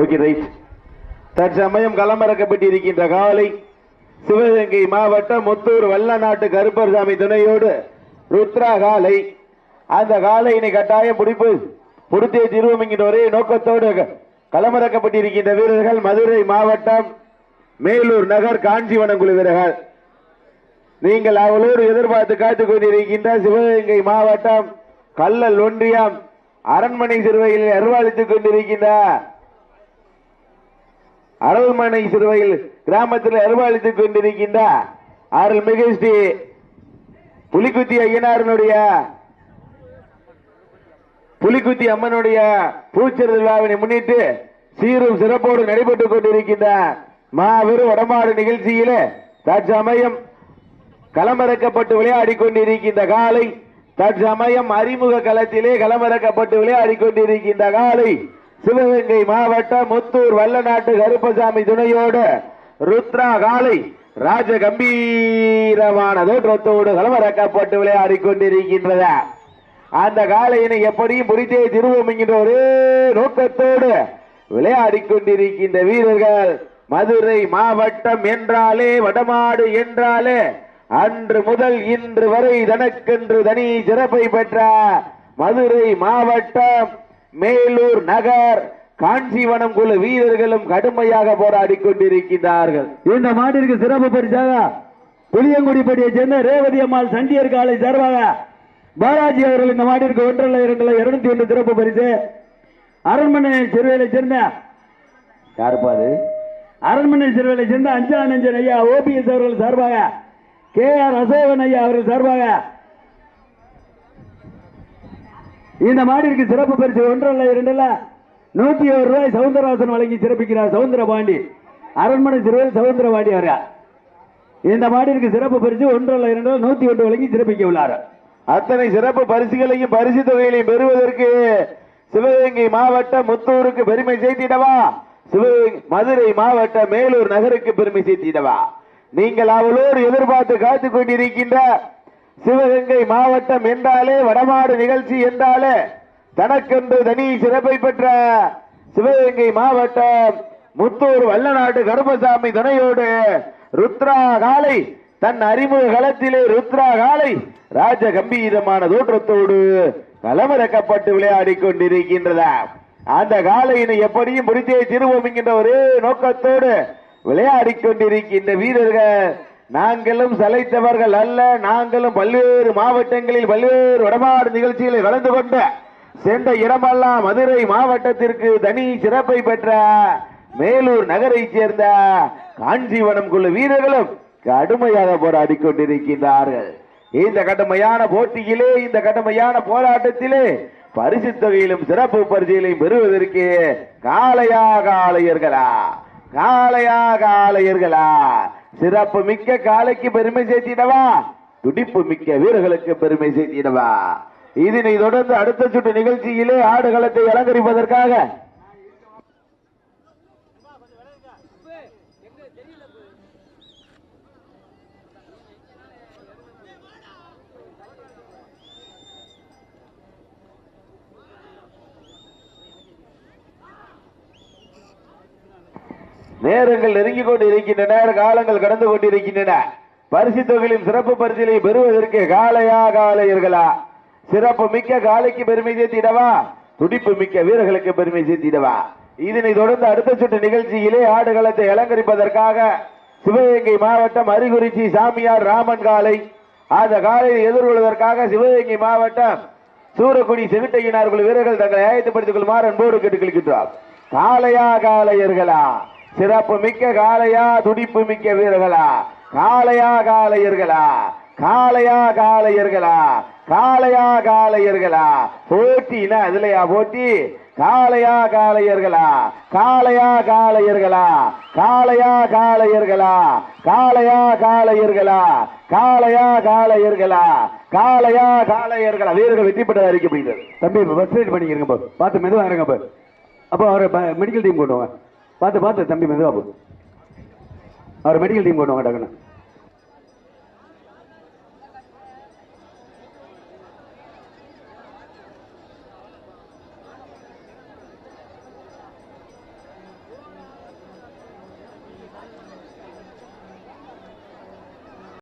Okay right தற்சமயம் களமிறக்கப்பட்டிருக்கின்ற காலை சிவகங்கை மாவட்டம் முத்தூர் வல்லநாட்டு கருப்பர்சாமி துணையோடு ருத்ரா காலை. அந்த காலையினை கட்டாயம் பிடிப்பு பிடித்தே திருவோம் என்கின்ற ஒரே நோக்கத்தோடு களமிறக்கப்பட்டிருக்கின்ற வீரர்கள் மதுரை மாவட்டம் மேலூர் நகர் காஞ்சிவனம் குழு வீரர்கள். நீங்கள் அவளோடு எதிர்பார்த்து காத்துக் கொண்டிருக்கின்ற சிவகங்கை மாவட்டம் கல்லல் ஒன்றியம் அரண்மனை சிறுவையில் அருவாளித்துக் கொண்டிருக்கின்ற அருள்மனை சிறுவையில் கிராமத்தில் அருவாளித்துக் கொண்டிருக்கின்ற அருள்மிகு ஸ்ரீ புலிக்குத்தி ஐயனாரனுடைய புலிக்குத்தி அம்மனுடைய பூச்செரு விழாவினை முன்னிட்டு சீரும் சிறப்போடு நடைபெற்றுக் கொண்டிருக்கின்ற மாபெரும் வடமாடு நிகழ்ச்சியிலே தற்சமயம் களமிறக்கப்பட்டு விளையாடி கொண்டிருக்கின்ற காலை தற்சமயம் அறிமுக களத்திலே களமிறக்கப்பட்டு விளையாடி கொண்டிருக்கின்ற காலை சிவகங்கை மாவட்டம் முத்தூர் வல்லநாட்டு கருப்பசாமி துணையோடு ருத்ரா காலை ராஜ கம்பீரமான தோற்றத்தோடு கலவரக்கப்பட்டு விளையாடி கொண்டிருக்கின்றத அந்த காலையினை எப்படியும் புரித்தே திருவோம் என்கின்ற ஒரே நோக்கத்தோடு விளையாடி கொண்டிருக்கின்ற வீரர்கள் மதுரை மாவட்டம் என்றாலே வடமாடு என்றாலே அன்று முதல் இன்று வரை தனக்கென்று தனி சிறப்பை பெற்ற மதுரை மாவட்டம் மேலூர் நகர் காஞ்சிவனம் குழு வீரர்களும் கடுமையாக போராடி கொண்டிருக்கின்றார்கள். இந்த மாட்டிற்கு சிறப்பு பரிசாக புளியங்குடிப்பட்டியை சேர்ந்த ரேவதி அம்மாள் சண்டியர் காலை சார்பாக பாலாஜி அவர்கள் இந்த மாட்டிற்கு ஒன்றல்ல இரண்டுல இருநூத்தி ஒன்று சிறப்பு பரிசு. அரண்மனை சிறுவையில சேர்ந்த யாருப்பாது அரண்மனை சிறுவையில சேர்ந்த அஞ்சா நஞ்சன் ஐயா ஓபிஎஸ் அவர்கள் சார்பாக கே ஆர் அசோகன் ஐயா அவர்கள் சார்பாக இந்த மாடிற்கு சிறப்பு பரிசு ஒன்றல்ல இரண்டல்ல. நூத்தி ஒரு ரூபாய் சவுந்தரராசன் வழங்கி சிறப்பிக்கிறார் சவுந்தர பாண்டி அரண்மனை சிறுவர் சவுந்தர பாண்டி அவர்கள். இந்த மாடிற்கு சிறப்பு பரிசு ஒன்றல்ல இரண்டு நூத்தி ஒன்று வழங்கி சிறப்பிக்க உள்ளார். அத்தனை சிறப்பு பரிசுகளையும் பரிசு தொகைகளையும் பெறுவதற்கு சிவகங்கை மாவட்டம் முத்தூருக்கு பெருமை சேர்த்திடவா? சிவகங்கை மதுரை மாவட்டம் மேலூர் நகருக்கு பெருமை சேர்த்திடவா? நீங்கள் அவளோடு எதிர்பார்த்து காத்துக் கொண்டிருக்கின்ற சிவகங்கை மாவட்டம் என்றாலே வடமாடு நிகழ்ச்சி என்றாலே தனக்கென்று தனி சிறப்பை பெற்ற சிவகங்கை மாவட்டம் முத்தூர் வல்லநாடு கருமசாமி துணையோடு ருத்ரா காலை தன் அறிமுக களத்திலே ருத்ரா காலை ராஜ கம்பீரமான தோற்றத்தோடு களமிறக்கப்பட்டு விளையாடி கொண்டிருக்கின்றதா? அந்த காலையினை எப்படியும் முடித்தே திருவோம் என்கின்ற ஒரே நோக்கத்தோடு விளையாடி கொண்டிருக்கின்ற வீரர்கள் நாங்களும் சலைத்தவர்கள் அல்ல. நாங்களும் பல்வேறு மாவட்டங்களில் பல்வேறு வடமாடு நிகழ்ச்சிகளில் கலந்து கொண்ட சென்ற இடமெல்லாம் மதுரை மாவட்டத்திற்கு தனி சிறப்பை பெற்ற மேலூர் நகரைச் சேர்ந்த காஞ்சிவனம் குழு வீரர்களும் கடுமையாக போராடி கொண்டிருக்கின்றார்கள். இந்த கடுமையான போட்டியிலே இந்த கடுமையான போராட்டத்திலே பரிசு தொகையிலும் சிறப்பு பரிசுகளையும் பெறுவதற்கு காளையா காளையர்களா. காளையா காளையர்களா சிறப்பு மிக்க காளைக்கு பெருமை சேர்த்திடவா? துடிப்பு மிக்க வீரர்களுக்கு பெருமை சேர்த்திடவா? இதனை தொடர்ந்து அடுத்த சுற்று நிகழ்ச்சியிலே ஆடுகளத்தை அலங்கரிப்பதற்காக. நேரங்கள் நெருங்கிக் கொண்டு இருக்கின்றன காலங்கள் கடந்து கொண்டிருக்கின்றன. பரிசு தொகையிலும் சிறப்பு பரிசிலை பெறுவதற்கு காலையா காலையர்களா? சிறப்பு மிக்க காலைக்கு பெருமை சேர்த்திடவா? துடிப்பு மிக்க வீரர்களுக்கு பெருமை சேர்த்திடவா? இதனை தொடர்ந்து அடுத்த சுற்று நிகழ்ச்சியிலே ஆடுகளத்தை அலங்கரிப்பதற்காக சிவகங்கை மாவட்டம் அரிகுறிச்சி சாமியார் ராமன் காலை அந்த காலையை எதிர்கொள்வதற்காக சிவகங்கை மாவட்டம் சூரக்குடி செவிட்டையினார்கள் வீரர்கள் தங்களை ஆயத்தப்படுத்திக் கொள்ளுமாறு அன்போடு கேட்டுக்கொள்கின்றோம். காலையா காலையர்களா? சிறப்பு மிக்க காளையா துடிப்பு மிக்க வீரர்களா? காளையா காளையர்களா? காளையா காளையர்களா? காளையா காளையர்களா? போட்டினா அதுலயா போட்டி? காளையா காளையர்களா? காளையா காளையர்களா? காளையா காளையர்களா? காளையா காளையர்களா? காளையா காளையர்களா? காளையா காளையர்களா? வீரர்கள் வெற்றி பெற்றதாக அறிக்கப்படுகிறது தம்பி பஸ் ரைட் பண்ணிக்கிறங்க போ. பார்த்து மெதுவாக இருங்க அப்போ அவரை மெடிக்கல் டீம் கொண்டு வாங்க. பார்த்து பார்த்து தம்பி மெதுவாக போகுது அவர் மெடிக்கல் டீம் கொண்டு வாங்க டக்குன்னு.